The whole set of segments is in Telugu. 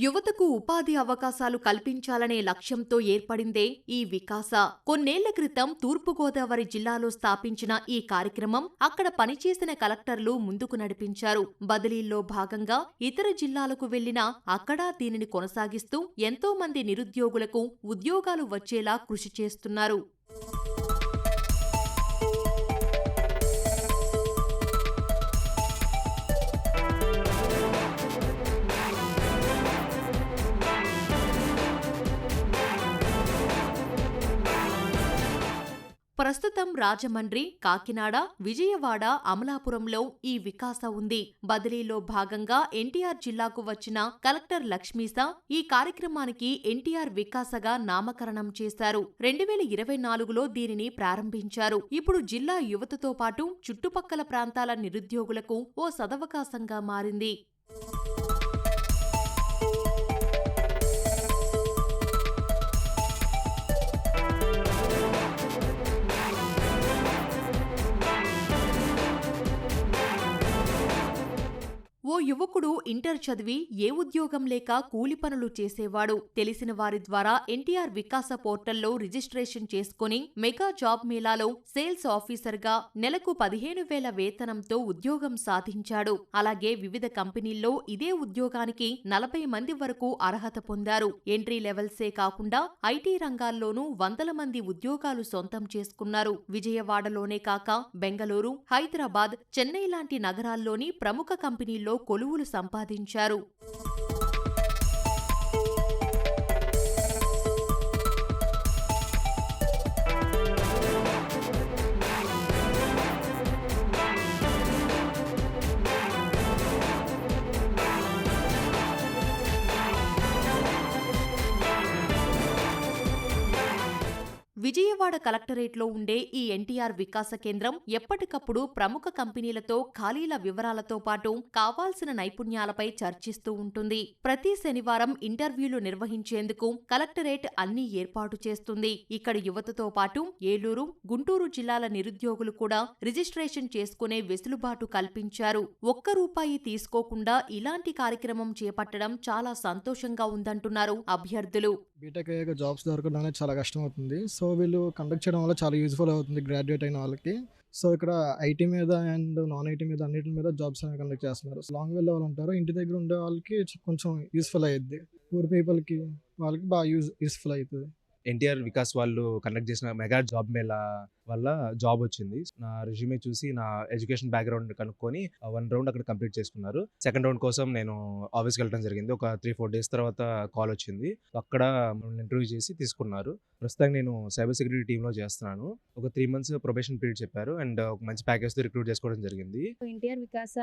యువతకు ఉపాధి అవకాశాలు కల్పించాలనే లక్ష్యంతో ఏర్పడిందే ఈ వికాస. కొన్నేళ్ళ క్రితం తూర్పుగోదావరి జిల్లాలో స్థాపించిన ఈ కార్యక్రమం అక్కడ పనిచేసిన కలెక్టర్లు ముందుకు నడిపించారు. బదిలీల్లో భాగంగా ఇతర జిల్లాలకు వెళ్ళినా అక్కడా దీనిని కొనసాగిస్తూ ఎంతో మంది నిరుద్యోగులకు ఉద్యోగాలు వచ్చేలా కృషి చేస్తున్నారు. ప్రస్తుతం రాజమండ్రి కాకినాడ విజయవాడ అమలాపురంలో ఈ వికాస ఉంది. బదిలీలో భాగంగా ఎన్టీఆర్ జిల్లాకు వచ్చిన కలెక్టర్ లక్ష్మీసా ఈ కార్యక్రమానికి ఎన్టీఆర్ వికాసగా నామకరణం చేశారు. రెండు వేల ఇరవై నాలుగులో దీనిని ప్రారంభించారు. ఇప్పుడు జిల్లా యువతతో పాటు చుట్టుపక్కల ప్రాంతాల నిరుద్యోగులకు ఓ సదవకాశంగా మారింది. ఓ యువకుడు ఇంటర్ చదివి ఏ ఉద్యోగం లేక కూలి పనులు చేసేవాడు. తెలిసిన వారి ద్వారా ఎన్టీఆర్ వికాస పోర్టల్లో రిజిస్ట్రేషన్ చేసుకుని మెగా జాబ్ మేళాలో సేల్స్ ఆఫీసర్గా నెలకు పదిహేను వేల వేతనంతో ఉద్యోగం సాధించాడు. అలాగే వివిధ కంపెనీల్లో ఇదే ఉద్యోగానికి నలభై మంది వరకు అర్హత పొందారు. ఎంట్రీ లెవెల్సే కాకుండా ఐటీ రంగాల్లోనూ వందల మంది ఉద్యోగాలు సొంతం చేసుకున్నారు. విజయవాడలోనే కాక బెంగళూరు హైదరాబాద్ చెన్నై లాంటి నగరాల్లోని ప్రముఖ కంపెనీల్లో కొలువులు సంపాదించారు. విజయవాడ కలెక్టరేట్లో ఉండే ఈ ఎన్టీఆర్ వికాస కేంద్రం ఎప్పటికప్పుడు ప్రముఖ కంపెనీలతో ఖాళీల వివరాలతో పాటు కావాల్సిన నైపుణ్యాలపై చర్చిస్తూ ఉంటుంది. ప్రతి శనివారం ఇంటర్వ్యూలు నిర్వహించేందుకు కలెక్టరేట్ అన్ని ఏర్పాటు చేస్తుంది. ఇక్కడ యువతతో పాటు ఏలూరు గుంటూరు జిల్లాల నిరుద్యోగులు కూడా రిజిస్ట్రేషన్ చేసుకునే వెసులుబాటు కల్పించారు. ఒక్క రూపాయి తీసుకోకుండా ఇలాంటి కార్యక్రమం చేపట్టడం చాలా సంతోషంగా ఉందంటున్నారు అభ్యర్థులు. బీటెక్ అయ్యాక జాబ్స్ దొరకడం అనేది చాలా కష్టం అవుతుంది సో వీళ్ళు కండక్ట్ చేయడం వల్ల చాలా యూజ్ఫుల్ అవుతుంది గ్రాడ్యుయేట్ అయిన వాళ్ళకి. సో ఇక్కడ ఐటీ మీద అండ్ నాన్ ఐటీ మీద అన్నిటి మీద జాబ్స్ అనేవి కండక్ట్ చేస్తున్నారు. లాంగ్ వెళ్ళే వాళ్ళు ఉంటారు. ఇంటి దగ్గర ఉండే వాళ్ళకి కొంచెం యూస్ఫుల్ అయ్యిద్ది పూర్ పీపుల్కి వాళ్ళకి బాగా యూజ్ యూస్ఫుల్ అవుతుంది ఎన్టీఆర్ వికాస్ వాళ్ళు కండక్ట్ చేసిన మెగా జాబ్ మేళ వల్ల జాబ్ వచ్చింది. నా రెజ్యూమే చూసి నా ఎడ్యుకేషన్ బ్యాక్గ్రౌండ్ కనుక్కొని వన్ రౌండ్ అక్కడ కంప్లీట్ చేసుకున్నారు. సెకండ్ రౌండ్ కోసం నేను ఆఫీస్కి వెళ్ళడం జరిగింది. ఒక త్రీ ఫోర్ డేస్ తర్వాత కాల్ వచ్చింది. అక్కడ ఇంటర్వ్యూ చేసి తీసుకున్నారు. ప్రస్తుతం నేను సైబర్ సెక్యూరిటీ టీంలో చేస్తున్నాను. ఒక త్రీ మంత్స్ ప్రొబేషన్ పీరియడ్ చెప్పారు. అండ్ ఒక మంచి ప్యాకేజ్తో రిక్రూట్ చేసుకోవడం జరిగింది. ఎన్టీఆర్ వికాస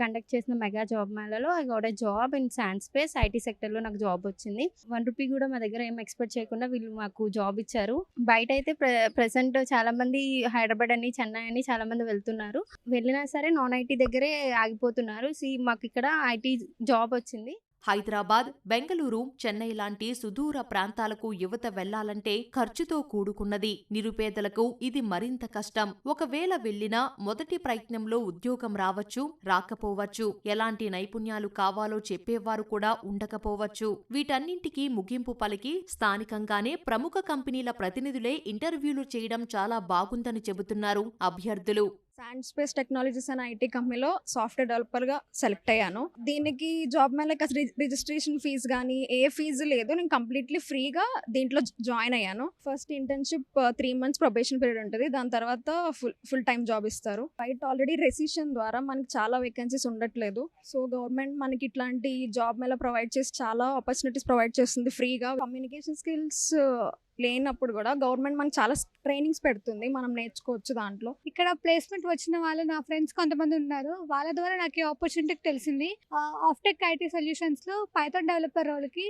కండక్ట్ చేసిన mega job మేళలో I got job in San Space. IT సెక్టర్లో నాకు జాబ్ వచ్చింది. వన్ రూపీ కూడా మా దగ్గర ఏం ఎక్స్పెక్ట్ చేయకుండా వీళ్ళు మాకు జాబ్ ఇచ్చారు. బయట అయితే ప్రెసెంట్ చాలా మంది హైదరాబాద్ అని చెన్నై అని చాలా మంది వెళ్తున్నారు. వెళ్ళినా సరే నాన్ ఐటీ దగ్గరే ఆగిపోతున్నారు. సి మాకు ఇక్కడ ఐటీ జాబ్ వచ్చింది. హైదరాబాద్ బెంగళూరు చెన్నై లాంటి సుదూర ప్రాంతాలకు యువత వెళ్ళాలంటే ఖర్చుతో కూడుకున్నది. నిరుపేదలకు ఇది మరింత కష్టం. ఒకవేళ వెళ్ళినా మొదటి ప్రయత్నంలో ఉద్యోగం రావచ్చు రాకపోవచ్చు. ఎలాంటి నైపుణ్యాలు కావాలో చెప్పేవారు కూడా ఉండకపోవచ్చు. వీటన్నింటికీ ముగింపు పలికి స్థానికంగానే ప్రముఖ కంపెనీల ప్రతినిధులే ఇంటర్వ్యూలు చేయడం చాలా బాగుందని చెబుతున్నారు అభ్యర్థులు. శాండ్ స్పేస్ టెక్నాలజీస్ అనే ఐటీ కంపెనీలో సాఫ్ట్వేర్ డెవలపర్గా సెలెక్ట్ అయ్యాను. దీనికి జాబ్ మేళకి అసలు రిజిస్ట్రేషన్ ఫీజు కానీ ఏ ఫీజు లేదు. నేను కంప్లీట్లీ ఫ్రీగా దీంట్లో జాయిన్ అయ్యాను. First internship three months probation period ఉంటుంది. దాని తర్వాత ఫుల్ ఫుల్ టైం జాబ్ ఇస్తారు. బయట ఆల్రెడీ రెసిషన్ ద్వారా మనకి చాలా వేకెన్సీస్ ఉండట్లేదు. సో గవర్నమెంట్ మనకి ఇట్లాంటి జాబ్ మేళ ప్రొవైడ్ చేసి చాలా ఆపర్చునిటీస్ ప్రొవైడ్ చేస్తుంది. ఫ్రీగా కమ్యూనికేషన్ స్కిల్స్ లేనప్పుడు కూడా గవర్నమెంట్ మనకి చాలా ట్రైనింగ్స్ పెడుతుంది. మనం నేర్చుకోవచ్చు దాంట్లో. ఇక్కడ ప్లేస్మెంట్ వచ్చిన వాళ్ళు నా ఫ్రెండ్స్ కొంతమంది ఉన్నారు. వాళ్ళ ద్వారా నాకు ఈ ఆపర్చునిటీ తెలిసింది. ఆఫ్టెక్ ఐటీ సొల్యూషన్స్లో పైథాన్ డెవలపర్ రోల్కి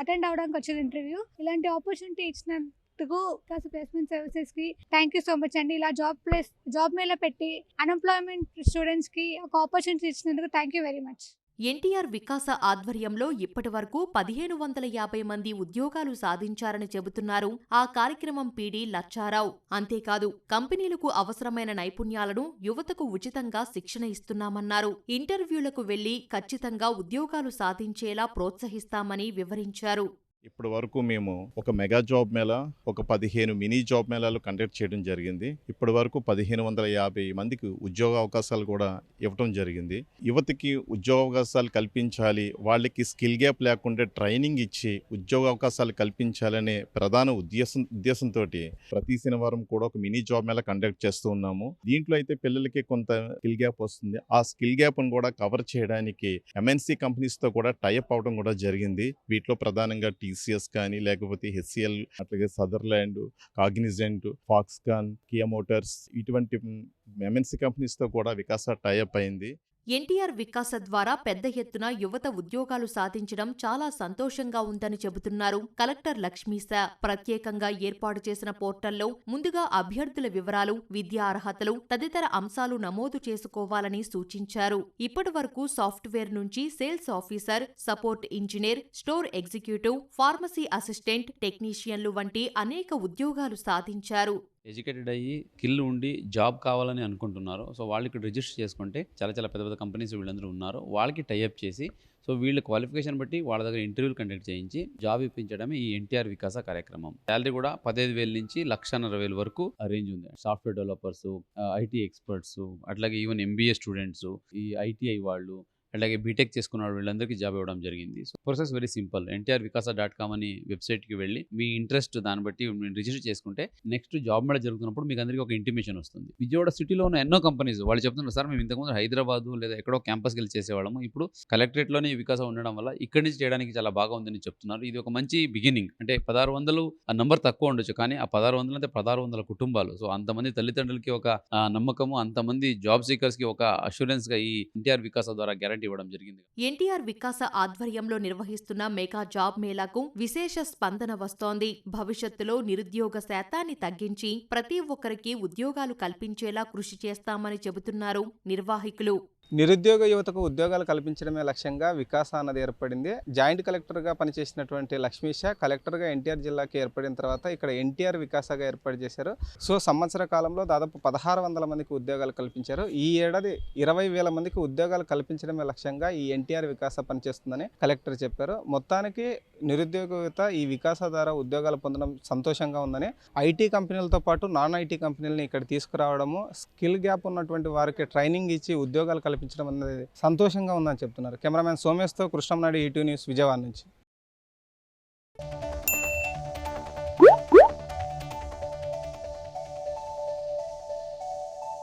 అటెండ్ అవడానికి వచ్చిన ఇంటర్వ్యూ ఇలాంటి ఆపర్చునిటీ ఇచ్చినందుకు కాస్త ప్లేస్మెంట్ సర్వీసెస్కి థ్యాంక్ యూ సో మచ్ అండి. ఇలా జాబ్ ప్లేస్ జాబ్ మేళ పెట్టి అన్ఎంప్లాయ్మెంట్ స్టూడెంట్స్కి ఒక ఆపర్చునిటీ ఇచ్చినందుకు thank you very much NTR Vikasa ఆధ్వర్యంలో ఇప్పటివరకు పదిహేను వందల యాభై మంది ఉద్యోగాలు సాధించారని చెబుతున్నారు ఆ కార్యక్రమం పీడీ లచ్చారావు. అంతేకాదు కంపెనీలకు అవసరమైన నైపుణ్యాలను యువతకు ఉచితంగా శిక్షణ ఇస్తున్నామన్నారు. ఇంటర్వ్యూలకు వెళ్ళి ఖచ్చితంగా ఉద్యోగాలు సాధించేలా ప్రోత్సహిస్తామని వివరించారు. ఇప్పటి వరకు మేము ఒక మెగా జాబ్ మేళా ఒక పదిహేను మినీ జాబ్ మేళాలు కండక్ట్ చేయడం జరిగింది. ఇప్పటి వరకు పదిహేను వందల యాభై మందికి ఉద్యోగ అవకాశాలు కూడా ఇవ్వటం జరిగింది. యువతకి ఉద్యోగ అవకాశాలు కల్పించాలి వాళ్ళకి స్కిల్ గ్యాప్ లేకుండా ట్రైనింగ్ ఇచ్చి ఉద్యోగ అవకాశాలు కల్పించాలనే ప్రధాన ఉద్దేశం ఉద్దేశంతో ప్రతి శనివారం కూడా ఒక మినీ జాబ్ మేళా కండక్ట్ చేస్తూ ఉన్నాము. దీంట్లో అయితే పిల్లలకి కొంత స్కిల్ గ్యాప్ వస్తుంది. ఆ స్కిల్ గ్యాప్ను కూడా కవర్ చేయడానికి ఎంఎన్సీ కంపెనీస్తో కూడా టైప్ అవడం కూడా జరిగింది. వీటిలో ప్రధానంగా టీ టీసీఎస్ కానీ లేకపోతే హెచ్సిఎల్ అట్లాగే Sutherland Cognizant Foxconn Kia Motors ఇటువంటి ఎంఎన్సీ కంపెనీస్తో కూడా వికాస టైప్ అయింది. ఎన్టీఆర్ వికాస ద్వారా పెద్ద ఎత్తున యువత ఉద్యోగాలు సాధించడం చాలా సంతోషంగా ఉందని చెబుతున్నారు. కలెక్టర్ లక్ష్మీశా ప్రత్యేకంగా ఏర్పాటు చేసిన పోర్టల్లో ముందుగా అభ్యర్థుల వివరాలు విద్యా అర్హతలు తదితర అంశాలు నమోదు చేసుకోవాలని సూచించారు. ఇప్పటివరకు సాఫ్ట్వేర్ నుంచి sales officer support engineer store executive pharmacy assistant టెక్నీషియన్లు వంటి అనేక ఉద్యోగాలు సాధించారు. ఎడ్యుకేటెడ్ అయ్యి స్కిల్ ఉండి జాబ్ కావాలని అనుకుంటున్నారు సో వాళ్ళు ఇక్కడ రిజిస్టర్ చేసుకుంటే చాలా చాలా పెద్ద పెద్ద కంపెనీస్ వీళ్ళందరూ ఉన్నారు వాళ్ళకి టైఅప్ చేసి సో వీళ్ళ క్వాలిఫికేషన్ బట్టి వాళ్ళ దగ్గర ఇంటర్వ్యూలు కండక్ట్ చేయించి జాబ్ ఇప్పించడమే ఈ ఎన్టీఆర్ వికాస కార్యక్రమం. శాలరీ కూడా పదిహేను వేల నుంచి లక్షన్నర వేల వరకు రేంజ్ ఉంది. సాఫ్ట్వేర్ డెవలపర్స్ ఐటీ ఎక్స్పర్ట్స్ అట్లాగే ఈవెన్ ఎంబీఏ స్టూడెంట్స్ ఈ ఐటీఐ వాళ్ళు అలాగే బీటెక్ చేసుకున్న వాళ్ళు వీళ్ళందరికీ జాబ్ ఇవ్వడం జరిగింది. So process very simple NTR Vikasa dot com అని వెబ్సైట్కి వెళ్ళి మీ ఇంట్రెస్ట్ దాన్ని బట్టి రిజిస్టర్ చేసుకుంటే నెక్స్ట్ జాబ్ మేళ జరుగుతున్నప్పుడు మీకు అందరికీ ఒక ఇంటిమేషన్ వస్తుంది. విజయవాడ సిటీలో ఉన్న ఎన్నో కంపెనీస్ వాళ్ళు చెప్తున్నారు సార్ మేము ఇంతకుముందు హైదరాబాద్ లేదా ఎక్కడో క్యాంపస్కి వెళ్ళి చేసేవాళ్ళము. ఇప్పుడు కలెక్టరేట్లోనే వికాసం ఉండడం వల్ల ఇక్కడి నుంచి చేయడానికి చాలా బాగా ఉందని చెప్తున్నారు. ఇది ఒక మంచి బిగినింగ్ అంటే పదహారు వందలు ఆ నంబర్ తక్కువ ఉండొచ్చు. కానీ ఆ పదహారు వందలు అంటే పదహారు వందల కుటుంబాలు. సో అంతమంది తల్లిదండ్రులకి ఒక నమ్మకము అంతమంది జాబ్ సీకర్స్కి ఒక అష్యూరెన్స్గా ఈ ఎన్టీఆర్ వికాస ద్వారా గ్యారంటీ ఇవ్వడం జరిగింది. ఎన్టీఆర్ వికాస ఆధ్వర్యంలో నిర్వహిస్తున్న మెగా జాబ్ మేళాకు విశేష స్పందన వస్తోంది. భవిష్యత్తులో నిరుద్యోగ శాతాన్ని తగ్గించి ప్రతి ఒక్కరికి ఉద్యోగాలు కల్పించేలా కృషి చేస్తామని చెబుతున్నారు నిర్వాహికులు. నిరుద్యోగ యువతకు ఉద్యోగాలు కల్పించడమే లక్ష్యంగా వికాస అన్నది ఏర్పడింది. జాయింట్ కలెక్టర్గా పనిచేసినటువంటి లక్ష్మీష కలెక్టర్గా ఎన్టీఆర్ జిల్లాకి ఏర్పడిన తర్వాత ఇక్కడ ఎన్టీఆర్ వికాసగా ఏర్పాటు చేశారు. సో సంవత్సర కాలంలో దాదాపు పదహారు వందల మందికి ఉద్యోగాలు కల్పించారు. ఈ ఏడాది ఇరవై వేల మందికి ఉద్యోగాలు కల్పించడమే లక్ష్యంగా ఈ ఎన్టీఆర్ వికాస పనిచేస్తుందని కలెక్టర్ చెప్పారు. మొత్తానికి నిరుద్యోగ యువత ఈ వికాస ద్వారా ఉద్యోగాలు పొందడం సంతోషంగా ఉందని ఐటీ కంపెనీలతో పాటు నాన్ ఐటీ కంపెనీలని ఇక్కడ తీసుకురావడము స్కిల్ గ్యాప్ ఉన్నటువంటి వారికి ట్రైనింగ్ ఇచ్చి ఉద్యోగాలు కల్పించడం అనేది సంతోషంగా ఉందని చెప్తున్నారు. కెమెరామెన్ సోమేష్తో కృష్ణంనాయుడు ఈటీవీ న్యూస్ విజయవాడ నుంచి.